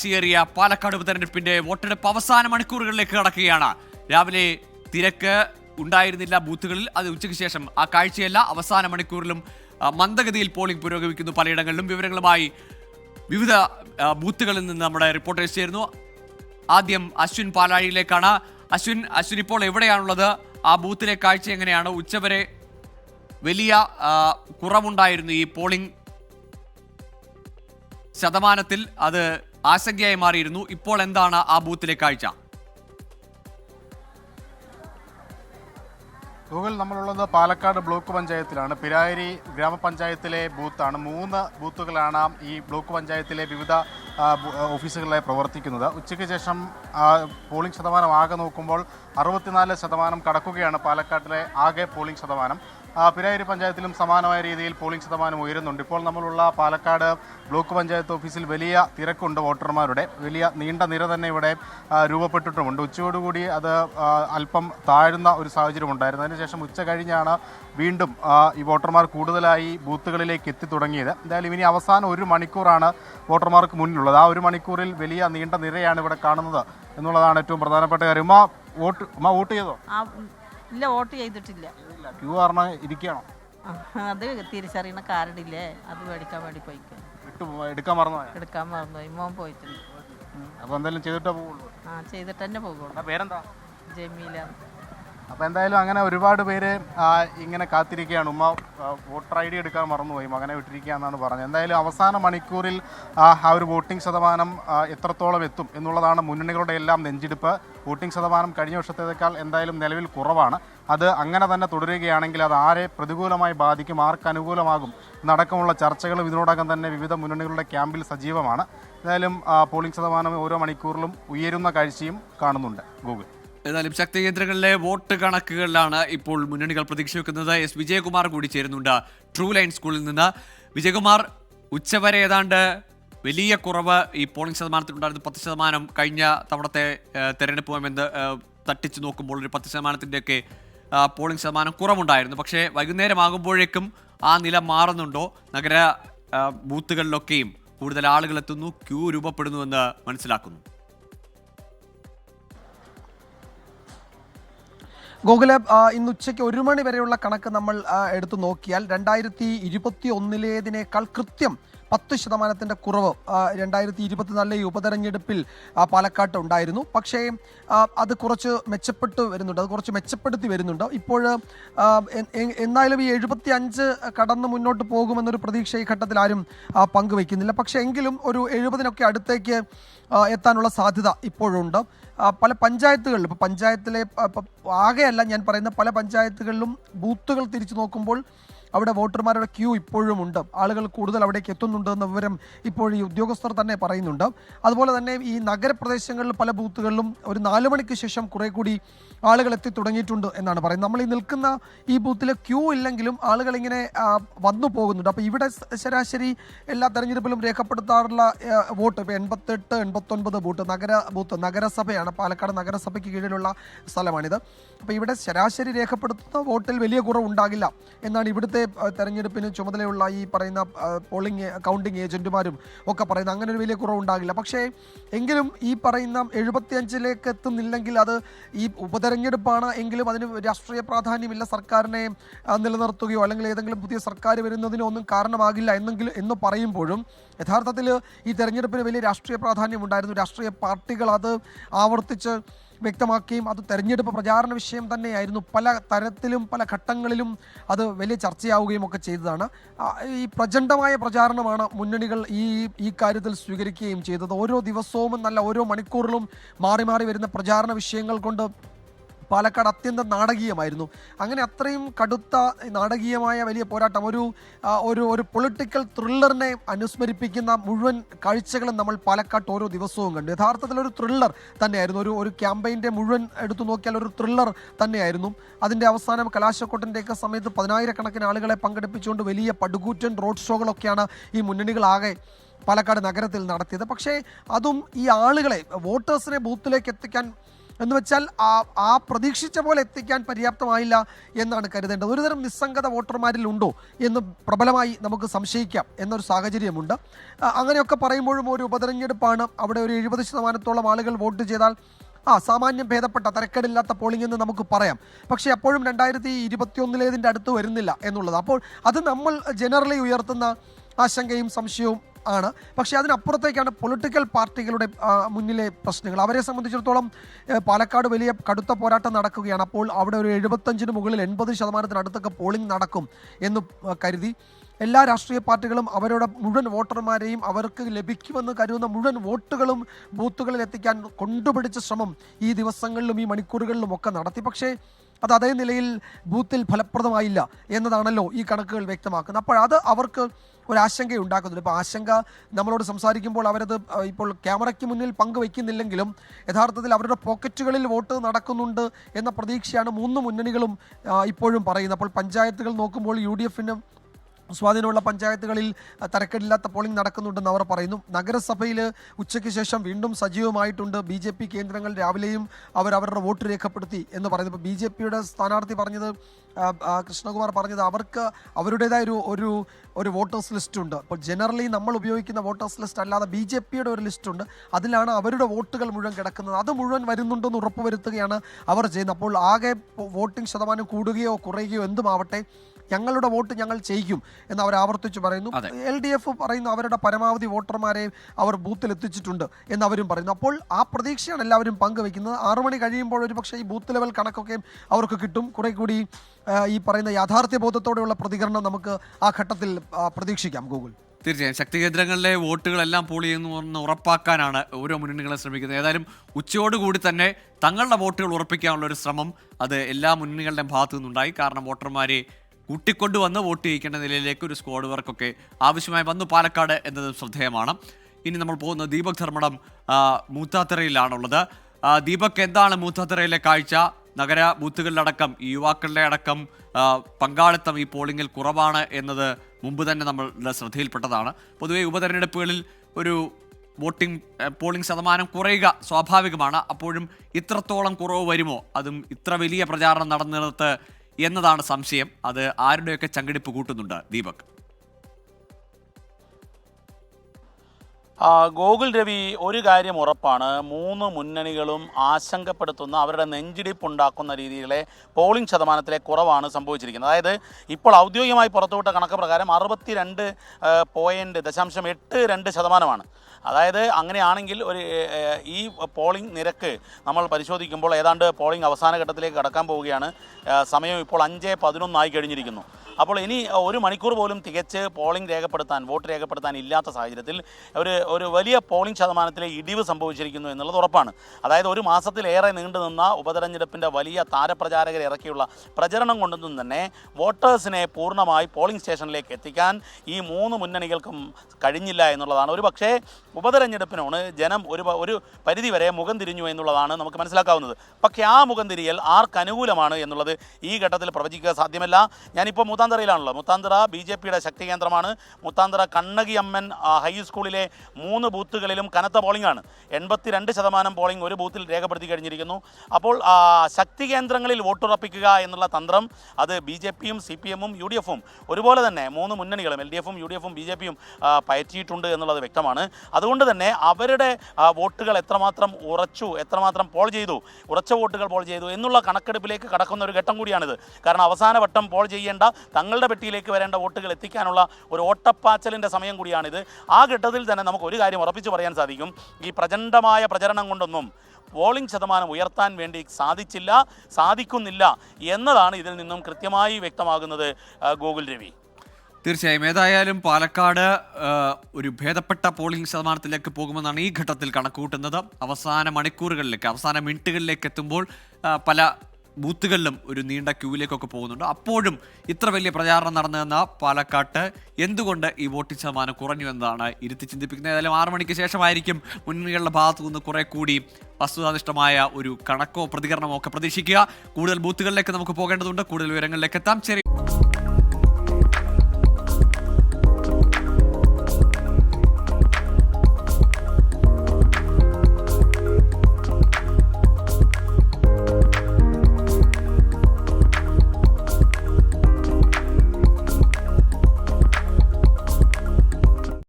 ചീറിയ പാലക്കാട് ഉപതെരഞ്ഞെടുപ്പിന്റെ വോട്ടെടുപ്പ് അവസാന മണിക്കൂറുകളിലേക്ക് കടക്കുകയാണ്. രാവിലെ തിരക്ക് ഉണ്ടായിരുന്നില്ല ബൂത്തുകളിൽ. അത് ഉച്ചയ്ക്ക് ശേഷം ആ കാഴ്ചയല്ല. അവസാന മണിക്കൂറിലും മന്ദഗതിയിൽ പോളിംഗ് പുരോഗമിക്കുന്നു പലയിടങ്ങളിലും. വിവരങ്ങളുമായി വിവിധ ബൂത്തുകളിൽ നിന്ന് നമ്മുടെ റിപ്പോർട്ടേഴ്സ് ചേരുന്നു. ആദ്യം അശ്വിൻ പാലാഴിയിലേക്കാണ് അശ്വിൻ അശ്വിൻ ഇപ്പോൾ എവിടെയാണുള്ളത്? ആ ബൂത്തിലെ കാഴ്ച എങ്ങനെയാണ്? ഉച്ചവരെ വലിയ കുറവുണ്ടായിരുന്നു ഈ പോളിംഗ് ശതമാനത്തിൽ. അത് ആശങ്കയായി മാറിയിരുന്നു. ഇപ്പോൾ എന്താണ് ആ ബൂത്തിലെ കാഴ്ച? ഗൂഗിൾ നമ്മളുള്ളത് പാലക്കാട് ബ്ലോക്ക് പഞ്ചായത്തിലാണ്. പിരായിരി ഗ്രാമപഞ്ചായത്തിലെ ബൂത്താണ്. മൂന്ന് ബൂത്തുകളാണ് ഈ ബ്ലോക്ക് പഞ്ചായത്തിലെ വിവിധ ഓഫീസുകളിലായി പ്രവർത്തിക്കുന്നത്. ഉച്ചയ്ക്ക് ശേഷം പോളിംഗ് ശതമാനം ആകെ നോക്കുമ്പോൾ അറുപത്തിനാല് ശതമാനം കടക്കുകയാണ് പാലക്കാട്ടിലെ ആകെ പോളിംഗ് ശതമാനം. ആ, പിരായിരി പഞ്ചായത്തിലും സമാനമായ രീതിയിൽ പോളിംഗ് ശതമാനം ഉയരുന്നുണ്ട്. ഇപ്പോൾ നമ്മളുള്ള പാലക്കാട് ബ്ലോക്ക് പഞ്ചായത്ത് ഓഫീസിൽ വലിയ തിരക്കുണ്ട് വോട്ടർമാരുടെ. വലിയ നീണ്ട നിര തന്നെ ഇവിടെ രൂപപ്പെട്ടിട്ടുമുണ്ട്. ഉച്ചയോടുകൂടി അത് അല്പം താഴ്ന്ന ഒരു സാഹചര്യം ഉണ്ടായിരുന്നു. അതിനുശേഷം ഉച്ച കഴിഞ്ഞാണ് വീണ്ടും ഈ വോട്ടർമാർ കൂടുതലായി ബൂത്തുകളിലേക്ക് എത്തി തുടങ്ങിയത്. എന്തായാലും ഇനി അവസാനം ഒരു മണിക്കൂറാണ് വോട്ടർമാർക്ക് മുന്നിലുള്ളത്. ആ ഒരു മണിക്കൂറിൽ വലിയ നീണ്ട നിരയാണ് ഇവിടെ കാണുന്നത് എന്നുള്ളതാണ് ഏറ്റവും പ്രധാനപ്പെട്ട കാര്യം. ഉമ്മ വോട്ട് ഉമ്മ വോട്ട് ചെയ്തോ? ഇല്ല വോട്ട് ചെയ്തിട്ടില്ല. ക്യൂ കാരണം ഇരിക്കണം. അത് തിരിച്ചറിയണ കാർഡില്ലേ അത് മേടിക്കാൻ വേണ്ടി പോയിക്കാം. എടുക്കാൻ മറന്നു എടുക്കാൻ മറന്നുപോയി. മോൻ പോയിട്ടുണ്ട് അപ്പോൾ എന്തായാലും ചെയ്തിട്ടേ പോകുള്ളൂ ആ ചെയ്തിട്ട് തന്നെ പോകുള്ളൂ പേരെന്താ? ജമീല. അപ്പോൾ എന്തായാലും അങ്ങനെ ഒരുപാട് പേര് ഇങ്ങനെ കാത്തിരിക്കുകയാണ്. ഉമ്മ വോട്ടർ ഐ ഡി എടുക്കാൻ മറന്നുപോയി. മകനെ വിട്ടിരിക്കുക എന്നാണ് പറഞ്ഞത്. എന്തായാലും അവസാന മണിക്കൂറിൽ ആ ഒരു വോട്ടിംഗ് ശതമാനം എത്രത്തോളം എത്തും എന്നുള്ളതാണ് മുന്നണികളുടെ എല്ലാം നെഞ്ചിടിപ്പ്. വോട്ടിംഗ് ശതമാനം കഴിഞ്ഞ വർഷത്തേക്കാൾ എന്തായാലും നിലവിൽ കുറവാണ്. അത് അങ്ങനെ തന്നെ തുടരുകയാണെങ്കിൽ അത് ആരെ പ്രതികൂലമായി ബാധിക്കും ആർക്ക് അനുകൂലമാകും എന്നടക്കമുള്ള ചർച്ചകളും ഇതിനോടകം തന്നെ വിവിധ മുന്നണികളുടെ ക്യാമ്പിൽ സജീവമാണ്. ഏതായാലും പോളിംഗ് ശതമാനം ഓരോ മണിക്കൂറിലും ഉയരുന്ന കാഴ്ചയും കാണുന്നുണ്ട് ഗൂഗിൾ. ഏതായാലും ശക്തി കേന്ദ്രങ്ങളിലെ വോട്ട് കണക്കുകളിലാണ് ഇപ്പോൾ മുന്നണികൾ പ്രതീക്ഷ വെക്കുന്നത് എസ്. വിജയകുമാർ കൂടി ചേരുന്നുണ്ട് ട്രൂ ലൈൻ സ്കൂളിൽ നിന്ന്. വിജയകുമാർ ഉച്ചവരെ ഏതാണ്ട് വലിയ കുറവ് ഈ പോളിംഗ് ശതമാനത്തിലുണ്ടായിരുന്നു പത്ത് ശതമാനം കഴിഞ്ഞ തവണത്തെ ഏഹ്, തെരഞ്ഞെടുപ്പ് എന്ന് തട്ടിച്ചു നോക്കുമ്പോൾ ഒരു പത്ത് ശതമാനത്തിന്റെയൊക്കെ പോളിംഗ് ശതമാനം കുറവുണ്ടായിരുന്നു. പക്ഷേ വൈകുന്നേരമാകുമ്പോഴേക്കും ആ നില മാറുന്നുണ്ടോ? നഗര ബൂത്തുകളിലൊക്കെയും കൂടുതൽ ആളുകൾ എത്തുന്നു ക്യൂ രൂപപ്പെടുന്നുവെന്ന് മനസ്സിലാക്കുന്നു. ഗോകുല ഇന്ന് ഉച്ചയ്ക്ക് ഒരു മണി വരെയുള്ള കണക്ക് നമ്മൾ എടുത്തു നോക്കിയാൽ രണ്ടായിരത്തി ഇരുപത്തി ഒന്നിലേതിനേക്കാൾ കൃത്യം പത്ത് ശതമാനത്തിന്റെ കുറവ് രണ്ടായിരത്തി ഇരുപത്തിനാലിലെ ഉപതെരഞ്ഞെടുപ്പിൽ പാലക്കാട്ട് ഉണ്ടായിരുന്നു. പക്ഷേ അത് കുറച്ച് മെച്ചപ്പെട്ട് വരുന്നുണ്ട്. അത് കുറച്ച് മെച്ചപ്പെടുത്തി വരുന്നുണ്ട്. ഇപ്പോൾ എന്നാലും ഈ എഴുപത്തി അഞ്ച് കടന്ന് മുന്നോട്ട് പോകുമെന്നൊരു പ്രതീക്ഷ ഈ ഘട്ടത്തിൽ ആരും പങ്കുവയ്ക്കുന്നില്ല. പക്ഷേ എങ്കിലും ഒരു എഴുപതിനൊക്കെ അടുത്തേക്ക് എത്താനുള്ള സാധ്യത ഇപ്പോഴുണ്ട്. പല പഞ്ചായത്തുകളിലും ഇപ്പോൾ പഞ്ചായത്തിലെ ആകെയല്ല ഞാൻ പറയുന്ന പല പഞ്ചായത്തുകളിലും ബൂത്തുകൾ തിരിച്ചു നോക്കുമ്പോൾ അവിടെ വോട്ടർമാരുടെ ക്യൂ ഇപ്പോഴും ഉണ്ട്. ആളുകൾ കൂടുതൽ അവിടേക്ക് എത്തുന്നുണ്ട് എന്ന വിവരം ഇപ്പോൾ ഈ ഉദ്യോഗസ്ഥർ തന്നെ പറയുന്നുണ്ട്. അതുപോലെ തന്നെ ഈ നഗരപ്രദേശങ്ങളിൽ പല ബൂത്തുകളിലും ഒരു നാല് മണിക്ക് ശേഷം കുറെ കൂടി ആളുകൾ എത്തി തുടങ്ങിയിട്ടുണ്ട് എന്നാണ് പറയുന്നത്. നമ്മൾ ഈ നിൽക്കുന്ന ഈ ബൂത്തിൽ ക്യൂ ഇല്ലെങ്കിലും ആളുകൾ ഇങ്ങനെ ആ, വന്നു പോകുന്നുണ്ട്. അപ്പോൾ ഇവിടെ ശരാശരി എല്ലാ തെരഞ്ഞെടുപ്പിലും രേഖപ്പെടുത്താറുള്ള വോട്ട് ഇപ്പോൾ എൺപത്തെട്ട് എൺപത്തൊൻപത് ബൂത്ത് നഗര ബൂത്ത് നഗരസഭയാണ്. പാലക്കാട് നഗരസഭയ്ക്ക് കീഴിലുള്ള സ്ഥലമാണിത്. അപ്പോൾ ഇവിടെ ശരാശരി രേഖപ്പെടുത്തുന്ന വോട്ടിൽ വലിയ കുറവുണ്ടാകില്ല എന്നാണ് ഇവിടുത്തെ ആ, തെരഞ്ഞെടുപ്പിന് ചുമതലയുള്ള ഈ പറയുന്ന പോളിംഗ് കൗണ്ടിംഗ് ഏജന്റുമാരും ഒക്കെ പറയുന്നത് അങ്ങനെ ഒരു വലിയ കുറവുണ്ടാകില്ല. പക്ഷേ എങ്കിലും ഈ പറയുന്ന എഴുപത്തിയഞ്ചിലേക്ക് എത്തുന്നില്ലെങ്കിൽ അത് ഈ ഉപതെരഞ്ഞെടുപ്പാണ് എങ്കിലും അതിന് രാഷ്ട്രീയ പ്രാധാന്യമില്ല. സർക്കാരിനെ നിലനിർത്തുകയോ അല്ലെങ്കിൽ ഏതെങ്കിലും പുതിയ സർക്കാർ വരുന്നതിനോ ഒന്നും കാരണമാകില്ല എന്നെങ്കിലും എന്ന് പറയുമ്പോഴും യഥാർത്ഥത്തിൽ ഈ തെരഞ്ഞെടുപ്പിന് വലിയ രാഷ്ട്രീയ പ്രാധാന്യം ഉണ്ടായിരുന്നു രാഷ്ട്രീയ പാർട്ടികൾ അത് ആവർത്തിച്ച് വ്യക്തമാക്കുകയും അത് തെരഞ്ഞെടുപ്പ് പ്രചാരണ വിഷയം തന്നെയായിരുന്നു. പല തരത്തിലും പല ഘട്ടങ്ങളിലും അത് വലിയ ചർച്ചയാവുകയും ഒക്കെ ചെയ്തതാണ്. ഈ പ്രചണ്ഡമായ പ്രചാരണമാണ് മുന്നണികൾ ഈ ഈ കാര്യത്തിൽ സ്വീകരിക്കുകയും ചെയ്തത്. ഓരോ ദിവസവും നല്ല ഓരോ മണിക്കൂറിലും മാറി മാറി വരുന്ന പ്രചാരണ വിഷയങ്ങൾ കൊണ്ട് പാലക്കാട് അത്യന്തം നാടകീയമായിരുന്നു. അങ്ങനെ അത്രയും കടുത്ത നാടകീയമായ വലിയ പോരാട്ടം ഒരു ഒരു ഒരു പൊളിറ്റിക്കൽ ത്രില്ലറിനെ അനുസ്മരിപ്പിക്കുന്ന മുഴുവൻ കാഴ്ചകളും നമ്മൾ പാലക്കാട്ട് ഓരോ ദിവസവും കണ്ടു. യഥാർത്ഥത്തിൽ ഒരു ത്രില്ലർ തന്നെയായിരുന്നു. ഒരു ഒരു ക്യാമ്പയിന്റെ മുഴുവൻ എടുത്തു നോക്കിയാൽ ഒരു ത്രില്ലർ തന്നെയായിരുന്നു. അതിന്റെ അവസാനം കലാശക്കൊട്ടിന്റെയൊക്കെ സമയത്ത് പതിനായിരക്കണക്കിന് ആളുകളെ പങ്കെടുപ്പിച്ചുകൊണ്ട് വലിയ പടുകൂറ്റൻ റോഡ് ഷോകളൊക്കെയാണ് ഈ മുന്നണികളാകെ പാലക്കാട് നഗരത്തിൽ നടത്തിയത്. പക്ഷേ അതും ഈ ആളുകളെ വോട്ടേഴ്സിനെ ബൂത്തിലേക്ക് എത്തിക്കാൻ എന്ന് വെച്ചാൽ ആ ആ പ്രതീക്ഷിച്ച പോലെ എത്തിക്കാൻ പര്യാപ്തമായില്ല എന്നാണ് കരുതേണ്ടത്. ഒരുതരം നിസ്സംഗത വോട്ടർമാരിൽ ഉണ്ടോ എന്ന് പ്രബലമായി നമുക്ക് സംശയിക്കാം എന്നൊരു സാഹചര്യമുണ്ട്. അങ്ങനെയൊക്കെ പറയുമ്പോഴും ഒരു ഉപതെരഞ്ഞെടുപ്പാണ്. അവിടെ ഒരു എഴുപത് ശതമാനത്തോളം ആളുകൾ വോട്ട് ചെയ്താൽ ആ സാമാന്യം ഭേദപ്പെട്ട തരക്കേടില്ലാത്ത പോളിംഗ് എന്ന് നമുക്ക് പറയാം. പക്ഷേ അപ്പോഴും രണ്ടായിരത്തി ഇരുപത്തിയൊന്നിലേതിന്റെ അടുത്ത് വരുന്നില്ല എന്നുള്ളത്. അപ്പോൾ അത് നമ്മൾ ജനറലി ഉയർത്തുന്ന ആശങ്കയും സംശയവും ആണ്. പക്ഷേ അതിനപ്പുറത്തേക്കാണ് പൊളിറ്റിക്കൽ പാർട്ടികളുടെ മുന്നിലെ പ്രശ്നങ്ങൾ. അവരെ സംബന്ധിച്ചിടത്തോളം പാലക്കാട് വലിയ കടുത്ത പോരാട്ടം നടക്കുകയാണ്. അപ്പോൾ അവിടെ ഒരു എഴുപത്തഞ്ചിന് മുകളിൽ എൺപത് ശതമാനത്തിനടുത്തൊക്കെ പോളിംഗ് നടക്കും എന്ന് കരുതി. എല്ലാ രാഷ്ട്രീയ പാർട്ടികളും അവരുടെ മുഴുവൻ വോട്ടർമാരെയും അവർക്ക് ലഭിക്കുമെന്ന് കരുതുന്ന മുഴുവൻ വോട്ടുകളും ബൂത്തുകളിൽ എത്തിക്കാൻ കൊണ്ടുപിടിച്ച ശ്രമം ഈ ദിവസങ്ങളിലും ഈ മണിക്കൂറുകളിലും ഒക്കെ നടത്തി. പക്ഷേ അത് അതേ നിലയിൽ ബൂത്തിൽ ഫലപ്രദമായില്ല എന്നതാണല്ലോ ഈ കണക്കുകൾ വ്യക്തമാക്കുന്നത്. അപ്പോൾ അത് അവർക്ക് ഒരു ആശങ്ക ഉണ്ടാക്കുന്നുണ്ട് ഇപ്പോൾ ആശങ്ക നമ്മളോട് സംസാരിക്കുമ്പോൾ അവരത് ഇപ്പോൾ ക്യാമറയ്ക്ക് മുന്നിൽ പങ്കുവെക്കുന്നില്ലെങ്കിലും യഥാർത്ഥത്തിൽ അവരുടെ പോക്കറ്റുകളിൽ വോട്ട് നടക്കുന്നുണ്ട് എന്ന പ്രതീക്ഷയാണ് മൂന്ന് മുന്നണികളും ഇപ്പോഴും പറയുന്നത്. അപ്പോൾ പഞ്ചായത്തുകൾ നോക്കുമ്പോൾ യു ഡി എഫിനും സ്വാധീനമുള്ള പഞ്ചായത്തുകളിൽ തരക്കേടില്ലാത്ത പോളിംഗ് നടക്കുന്നുണ്ടെന്ന് അവർ പറയുന്നു. നഗരസഭയിൽ ഉച്ചയ്ക്ക് ശേഷം വീണ്ടും സജീവമായിട്ടുണ്ട് ബി ജെ പി കേന്ദ്രങ്ങൾ. രാവിലെയും അവർ അവരുടെ വോട്ട് രേഖപ്പെടുത്തി എന്ന് പറയുന്നത് ഇപ്പോൾ ബി ജെ പിയുടെ സ്ഥാനാർത്ഥി പറഞ്ഞത് കൃഷ്ണകുമാർ പറഞ്ഞത് അവർക്ക് അവരുടേതായ ഒരു ഒരു ഒരു വോട്ടേഴ്സ് ലിസ്റ്റ് ഉണ്ട്. അപ്പോൾ ജനറലി നമ്മൾ ഉപയോഗിക്കുന്ന വോട്ടേഴ്സ് ലിസ്റ്റ് അല്ലാതെ ബി ജെ പിയുടെ ഒരു ലിസ്റ്റ് ഉണ്ട്. അതിലാണ് അവരുടെ വോട്ടുകൾ മുഴുവൻ കിടക്കുന്നത്. അത് മുഴുവൻ വരുന്നുണ്ടെന്ന് ഉറപ്പുവരുത്തുകയാണ് അവർ ചെയ്യുന്നത്. അപ്പോൾ ആകെ വോട്ടിംഗ് ശതമാനം കൂടുകയോ കുറയുകയോ എന്തുമാവട്ടെ ഞങ്ങളുടെ വോട്ട് ഞങ്ങൾ ചെയ്യും എന്ന് അവർ ആവർത്തിച്ച് പറയുന്നു. എൽ ഡി എഫ് പറയുന്നു അവരുടെ പരമാവധി വോട്ടർമാരെ അവർ ബൂത്തിൽ എത്തിച്ചിട്ടുണ്ട് എന്ന് അവരും പറയുന്നു. അപ്പോൾ ആ പ്രതീക്ഷയാണ് എല്ലാവരും പങ്കുവെക്കുന്നത് ആറു മണി കഴിയുമ്പോൾ ഒരു പക്ഷേ ഈ ബൂത്ത് ലെവൽ കണക്കൊക്കെ അവർക്ക് കിട്ടും. കുറെ കൂടി ഈ പറയുന്ന യാഥാർത്ഥ്യ ബോധത്തോടെയുള്ള പ്രതികരണം നമുക്ക് ആ ഘട്ടത്തിൽ പ്രതീക്ഷിക്കാം ഗൂഗിൾ. തീർച്ചയായും. ശക്തി കേന്ദ്രങ്ങളിലെ വോട്ടുകളെല്ലാം പോളി ചെയ്യുന്നു എന്ന് ഉറപ്പാക്കാനാണ് ഓരോ മുന്നണികളും ശ്രമിക്കുന്നത്. ഏതായാലും ഉച്ചയോടുകൂടി തന്നെ തങ്ങളുടെ വോട്ടുകൾ ഉറപ്പിക്കാനുള്ള ഒരു ശ്രമം അത് എല്ലാ മുന്നണികളുടെയും ഭാഗത്തു നിന്നുണ്ടായി. കാരണം വോട്ടർമാരെ കൂട്ടിക്കൊണ്ടുവന്ന് വോട്ട് ചെയ്യിക്കേണ്ട നിലയിലേക്ക് ഒരു സ്ക്വാഡ് വർക്കൊക്കെ ആവശ്യമായി വന്നു പാലക്കാട് എന്നത് ശ്രദ്ധേയമാണ്. ഇനി നമ്മൾ പോകുന്ന ദീപക് ധർമ്മടം മൂത്താത്തറയിലാണുള്ളത്. ദീപക് എന്താണ് മൂത്താത്തറയിലെ കാഴ്ച? നഗര ബൂത്തുകളിലടക്കം ഈ യുവാക്കളുടെ അടക്കം പങ്കാളിത്തം ഈ പോളിംഗിൽ കുറവാണ് എന്നത് മുമ്പ് തന്നെ നമ്മളുടെ ശ്രദ്ധയിൽപ്പെട്ടതാണ്. പൊതുവേ ഉപതെരഞ്ഞെടുപ്പുകളിൽ ഒരു വോട്ടിംഗ് പോളിംഗ് ശതമാനം കുറയുക സ്വാഭാവികമാണ്. അപ്പോഴും ഇത്രത്തോളം കുറവ് വരുമോ? അതും ഇത്ര വലിയ പ്രചാരണം നടന്നിടത്ത് എന്നതാണ് സംശയം. അത് ആരുടെയൊക്കെ ചങ്കടിപ്പ് കൂട്ടുന്നുണ്ട് ദീപക്? ഗോകുൽ രവി ഒരു കാര്യം ഉറപ്പാണ്. മൂന്ന് മുന്നണികളും ആശങ്കപ്പെടുത്തുന്ന അവരുടെ നെഞ്ചിടിപ്പുണ്ടാക്കുന്ന രീതിയിലെ പോളിംഗ് ശതമാനത്തിലെ കുറവാണ് സംഭവിച്ചിരിക്കുന്നത്. അതായത് ഇപ്പോൾ ഔദ്യോഗികമായി പുറത്തുവിട്ട കണക്ക് പ്രകാരം അറുപത്തി രണ്ട് പോയിന്റ് ദശാംശം എട്ട് രണ്ട് ശതമാനമാണ്. അതായത് അങ്ങനെയാണെങ്കിൽ ഒരു ഈ പോളിംഗ് നിരക്ക് നമ്മൾ പരിശോധിക്കുമ്പോൾ ഏതാണ്ട് പോളിംഗ് അവസാന ഘട്ടത്തിലേക്ക് കടക്കാൻ പോവുകയാണ്. സമയം ഇപ്പോൾ അഞ്ച് പതിനൊന്നായി കഴിഞ്ഞിരിക്കുന്നു. അപ്പോൾ ഇനി ഒരു മണിക്കൂർ പോലും തികച്ച് പോളിംഗ് രേഖപ്പെടുത്താൻ വോട്ട് രേഖപ്പെടുത്താൻ ഇല്ലാത്ത സാഹചര്യത്തിൽ ഒരു ഒരു വലിയ പോളിംഗ് ശതമാനത്തിലെ ഇടിവ് സംഭവിച്ചിരിക്കുന്നു എന്നുള്ളത് ഉറപ്പാണ്. അതായത് ഒരു മാസത്തിലേറെ നീണ്ടു നിന്ന ഉപതെരഞ്ഞെടുപ്പിന്റെ വലിയ താരപ്രചാരകരെ ഇറക്കിയുള്ള പ്രചരണം കൊണ്ടൊന്നും തന്നെ വോട്ടേഴ്സിനെ പൂർണമായി പോളിംഗ് സ്റ്റേഷനിലേക്ക് എത്തിക്കാൻ ഈ മൂന്ന് മുന്നണികൾക്കും കഴിഞ്ഞില്ല എന്നുള്ളതാണ്. ഒരു പക്ഷേ ഉപതെരഞ്ഞെടുപ്പിനോട് ജനം ഒരു ഒരു പരിധിവരെ മുഖം തിരിഞ്ഞു എന്നുള്ളതാണ് നമുക്ക് മനസ്സിലാക്കാവുന്നത്. പക്ഷേ ആ മുഖം തിരിയൽ ആർക്ക് അനുകൂലമാണ് എന്നുള്ളത് ഈ ഘട്ടത്തിൽ പ്രവചിക്കുക സാധ്യമല്ല. ഞാനിപ്പോൾ മൂത്താന്തറയിലാണല്ലോ മുത്താന്തറ ബി ജെ പിയുടെ ശക്തി കേന്ദ്രമാണ്. മുത്താന്തറ കണ്ണകി അമ്മൻ ഹൈസ്കൂളിലെ മൂന്ന് ബൂത്തുകളിലും കനത്ത പോളിംഗ് ആണ് എൺപത്തിരണ്ട് ശതമാനം പോളിംഗ് ഒരു ബൂത്തിൽ രേഖപ്പെടുത്തി കഴിഞ്ഞിരിക്കുന്നു. അപ്പോൾ ശക്തി കേന്ദ്രങ്ങളിൽ വോട്ടുറപ്പിക്കുക എന്നുള്ള തന്ത്രം അത് ബി ജെ പിയും സി പി എമ്മും യു ഡി എഫും ഒരുപോലെ തന്നെ മൂന്ന് മുന്നണികളും എൽ ഡി എഫും യു ഡി എഫും ബി ജെ പിയും പയറ്റിയിട്ടുണ്ട് എന്നുള്ളത് വ്യക്തമാണ്. അതുകൊണ്ട് തന്നെ അവരുടെ വോട്ടുകൾ എത്രമാത്രം ഉറച്ചു എത്രമാത്രം പോൾ ചെയ്തു ഉറച്ച വോട്ടുകൾ പോൾ ചെയ്തു എന്നുള്ള കണക്കെടുപ്പിലേക്ക് കടക്കുന്ന ഒരു ഘട്ടം കൂടിയാണിത്. കാരണം അവസാന വട്ടം പോൾ ചെയ്യേണ്ട തങ്ങളുടെ പെട്ടിയിലേക്ക് വരേണ്ട വോട്ടുകൾ എത്തിക്കാനുള്ള ഒരു ഓട്ടപ്പാച്ചലിന്റെ സമയം കൂടിയാണിത്. ആ ഘട്ടത്തിൽ തന്നെ നമുക്ക് ഒരു കാര്യം ഉറപ്പിച്ചു പറയാൻ സാധിക്കും. ഈ പ്രചണ്ഡമായ പ്രചരണം കൊണ്ടൊന്നും പോളിംഗ് ശതമാനം ഉയർത്താൻ വേണ്ടി സാധിച്ചില്ല സാധിക്കുന്നില്ല എന്നതാണ് ഇതിൽ നിന്നും കൃത്യമായി വ്യക്തമാകുന്നത് ഗൂഗിൾ രവി. തീർച്ചയായും. ഏതായാലും പാലക്കാട് ഒരു ഭേദപ്പെട്ട പോളിംഗ് ശതമാനത്തിലേക്ക് പോകുമെന്നാണ് ഈ ഘട്ടത്തിൽ കണക്കുകൂട്ടുന്നത്. അവസാന മണിക്കൂറുകളിലേക്ക് അവസാന മിനിറ്റുകളിലേക്ക് എത്തുമ്പോൾ പല ബൂത്തുകളിലും ഒരു നീണ്ട ക്യൂവിലേക്കൊക്കെ പോകുന്നുണ്ട്. അപ്പോഴും ഇത്ര വലിയ പ്രചാരണം നടന്നതെന്ന പാലക്കാട്ട് എന്തുകൊണ്ട് ഈ വോട്ടിംഗ് ശതമാനം കുറഞ്ഞു എന്നതാണ് ഇരുത്തി ചിന്തിപ്പിക്കുന്നത്. ഏതായാലും ആറു മണിക്ക് ശേഷമായിരിക്കും മുന്നണികളുടെ ഭാഗത്തു നിന്ന് കുറെ കൂടി വസ്തുതാനിഷ്ഠമായ ഒരു കണക്കോ പ്രതികരണമോ ഒക്കെ പ്രതീക്ഷിക്കുക. കൂടുതൽ ബൂത്തുകളിലേക്ക് നമുക്ക് പോകേണ്ടതുണ്ട്. കൂടുതൽ വിവരങ്ങളിലേക്ക് എത്താം. ചെറിയ